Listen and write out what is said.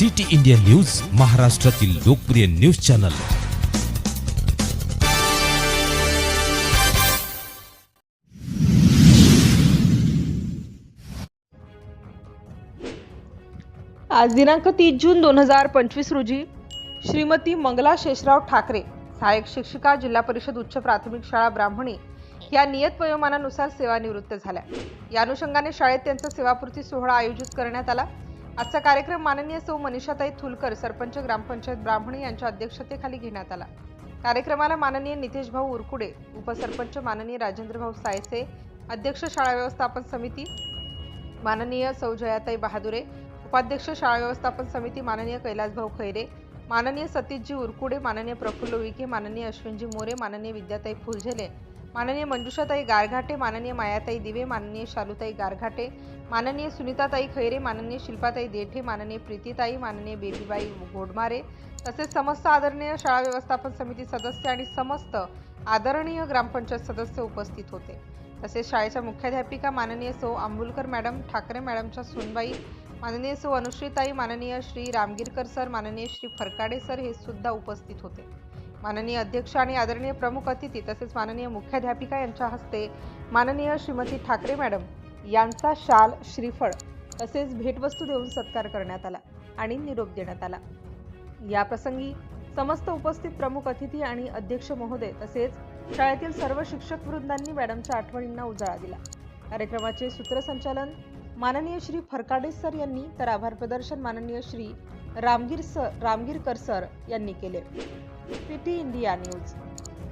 City India news महाराष्ट्रातील लोकप्रिय news channel. आज दिनांक तीस जून दोन हजार पंचवीस रोजी श्रीमती मंगला शेषराव ठाकरे सहाय्यक शिक्षिका जिल्हा परिषद उच्च प्राथमिक शाळा ब्राह्मणी या नियत वयोमानानुसार सेवानिवृत्त झाल्या. या अनुषंगाने शाळेत त्यांचा सेवापूर्ती सोहळा आयोजित करण्यात आला. आजचा कार्यक्रम माननीय सौ मनीषाताई थुलकर सरपंच ग्रामपंचायत ब्राह्मणी यांच्या अध्यक्षतेखाली घेण्यात आला. कार्यक्रमाला माननीय नितेश भाऊ उरकुडे उपसरपंच माननीय राजेंद्र भाऊ सायसे अध्यक्ष शाळा व्यवस्थापन समिती माननीय सौ जयाताई बहादुरे उपाध्यक्ष शाळा व्यवस्थापन समिती माननीय कैलासभाऊ खैरे माननीय सतीशजी उरकुडे माननीय प्रफुल्ल विखे माननीय अश्विनजी मोरे माननीय विद्याताई फुलझेले माननीय मंजुषाताई गारघाटे माननीय मायाताई दिवे माननीय शालुताई गारघाटे माननीय सुनीताताई खैरे माननीय शिल्पाताई देठे माननीय प्रीतीताई माननीय बेबीबाई घोडमारे तसेच समस्त आदरणीय शाळा व्यवस्थापन समिती सदस्य आणि समस्त आदरणीय ग्रामपंचायत सदस्य उपस्थित होते. तसेच शाळेच्या मुख्याध्यापिका माननीय सौ आंबुलकर मॅडम ठाकरे मॅडमच्या सुनबाई माननीय सौ अनुश्रीताई माननीय श्री रामगिरकर सर माननीय श्री फरकाडे सर हे सुद्धा उपस्थित होते. माननीय अध्यक्ष आणि आदरणीय प्रमुख अतिथी तसेच माननीय मुख्याध्यापिका यांच्या हस्ते माननीय श्रीमती ठाकरे मॅडम यांचा शाल श्रीफळ तसेच भेटवस्तू देऊन सत्कार करण्यात आला आणि निरोप देण्यात आला. या प्रसंगी समस्त उपस्थित प्रमुख अतिथी आणि अध्यक्ष महोदय तसेच शाळेतील सर्व शिक्षक वृंदांनी मॅडमच्या आठवणींना उजाळा दिला. कार्यक्रमाचे सूत्रसंचालन माननीय श्री फरकाडे सर यांनी तर आभार प्रदर्शन माननीय श्री रामगीर सर रामगीरकर सर यांनी केले. City India news